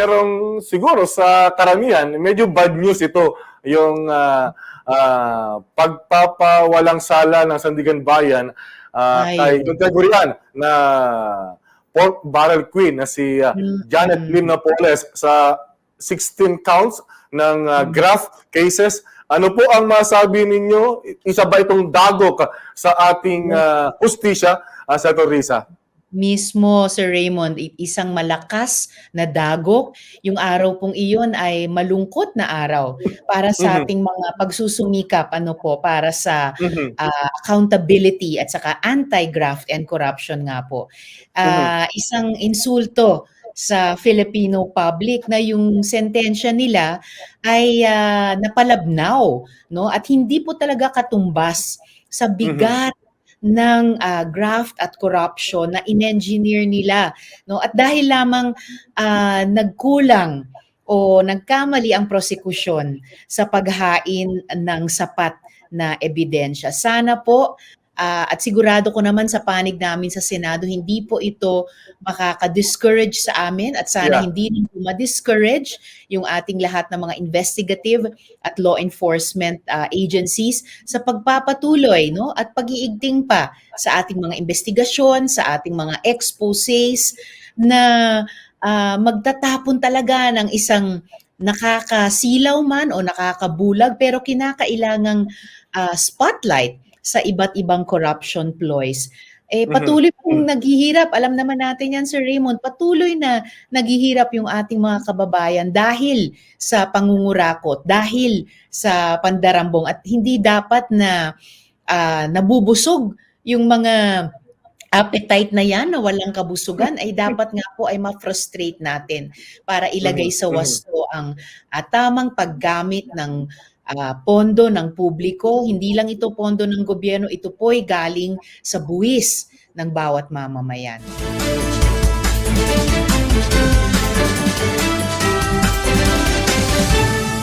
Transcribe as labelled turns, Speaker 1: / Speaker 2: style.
Speaker 1: merong siguro sa karamihan, medyo bad news ito yung ah, ah, pagpapawalang sala ng Sandigan Bayan
Speaker 2: Ay.
Speaker 1: kay yung kagurian na pork barrel queen na si ah,
Speaker 2: Mm.
Speaker 1: Janet Lim Napoles sa 16 counts ng
Speaker 2: Mm.
Speaker 1: graft cases. Ano po ang masabi ninyo? Isa ba itong dagok sa ating ah, hustisya, uh, Senator Risa?
Speaker 2: Mismo, Sir Raymond, isang malakas na dagok. Yung araw pong iyon ay malungkot na araw para sa
Speaker 1: Mhm.
Speaker 2: ating mga pagsusumikap ano po para sa ah, accountability at saka anti-graft and corruption nga po. Ah, Isang insulto sa Filipino public na yung sentensya nila ay ah, napalabnaw no at hindi po talaga katumbas sa bigat ng ah, graft at corruption na in-engineer nila no at dahil lamang ah, nagkulang o nagkamali ang prosekusyon sa paghain ng sapat na ebidensya. Sana po ah, at sigurado ko naman sa panig namin sa Senado, hindi po ito makaka-discourage sa amin at sana
Speaker 1: Yeah.
Speaker 2: hindi rin ma-discourage yung ating lahat ng mga investigative at law enforcement ah, agencies sa pagpapatuloy no at pag-iigting pa sa ating mga investigasyon, sa ating mga exposés na ah, magtatapon talaga ng isang nakakasilaw man o nakakabulag pero kinakailangang ah, spotlight sa iba't ibang corruption ploys. Eh
Speaker 1: Mhm.
Speaker 2: patuloy pong naghihirap, alam naman natin yan Sir Raymond, patuloy na naghihirap yung ating mga kababayan dahil sa pangungurakot, dahil sa pandarambong at hindi dapat na ah, nabubusog yung mga appetite na yan na walang kabusugan ay dapat nga po ay ma-frustrate natin para ilagay
Speaker 1: Mhm,
Speaker 2: sa
Speaker 1: mhm.
Speaker 2: wasto ang ah, tamang paggamit ng ah, pondo ng publiko. Hindi lang ito pondo ng gobyerno, ito po'y galing sa buwis ng bawat mamamayan.